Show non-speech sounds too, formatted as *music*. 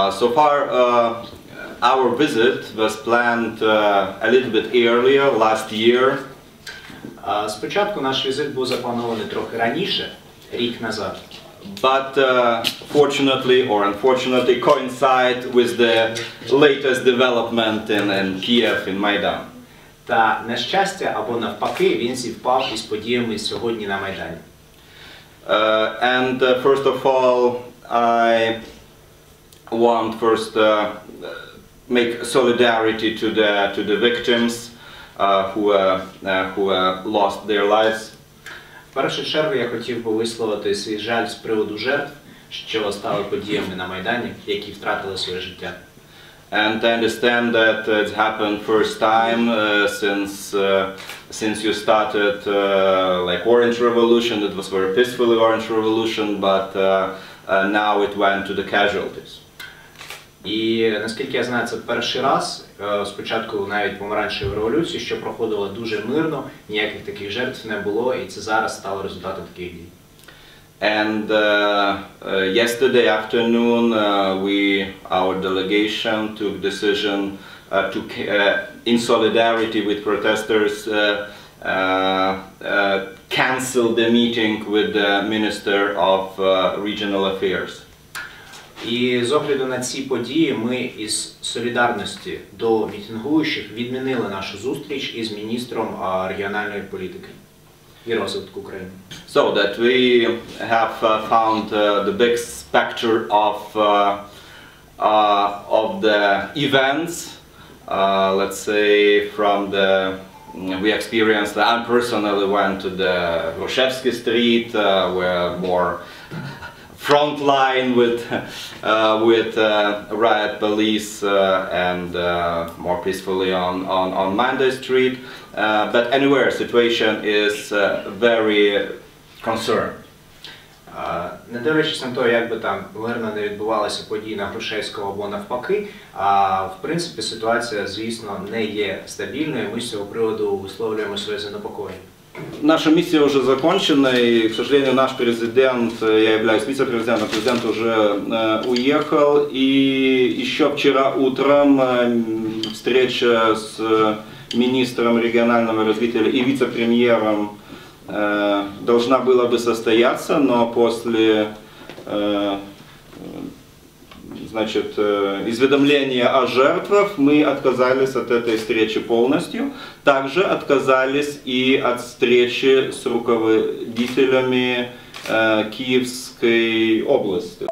Uh, so far, uh, our visit was planned uh, a little bit earlier last year, А, Спочатку наш візит був запланований трохи раніше, рік назад. but uh, fortunately or unfortunately coincide with the latest development in, in Kiev, in Maidan. Та на щастя або навпаки, він зівпав із подіями сьогодні на Майдані. Uh, and uh, first of all, I want first uh, make solidarity to the to the victims uh, who uh, uh, who uh, lost their lives. В першу чергу я хотів би висловити свій жаль з приводу жертв, що стали подіями на Майдані, які втратили своє життя. And I understand that uh, it's happened first time uh, since uh, since you started uh, like Orange Revolution. It was very peaceful Orange Revolution, but uh, uh, now it went to the casualties. І наскільки я знаю, це перший раз, е, спочатку навіть помаранчевої революції, що проходила дуже мирно, ніяких таких жертв не було, і це зараз стало результатом таких дій. And uh, uh, yesterday afternoon, uh, we, our delegation, took decision uh, to, uh, in solidarity with protesters, uh, uh, uh, cancel the meeting with the Minister of uh, Regional Affairs. І з огляду на ці події ми із солідарності до мітингуючих відмінили нашу зустріч із міністром регіональної політики і розвитку України. So that we have uh, found uh, the big spectrum of, uh, uh, of the events, uh, let's say from the, we experienced, I personally went to the Roshevsky Street uh, where more front line with, *laughs* uh, with uh, riot police uh, and uh, more peacefully on, on, on Monday Street. Uh, but anywhere, situation is uh, very concerned. Не дивлячись на те, як би там мирно не відбувалися події на Грушевського або навпаки, а в принципі ситуація, звісно, не є стабільною. Ми з цього приводу висловлюємо своє занепокоєння. Наша миссия уже закончена, и, к сожалению, наш президент, э, я являюсь вице-президентом, президент уже э, уехал, и еще вчера утром э, встреча с э, министром регионального развития и вице-премьером э, должна была бы состояться, но после э, значит, э, изведомления о жертвах, мы отказались от этой встречи полностью. Также отказались и от встречи с руководителями э, Киевской области.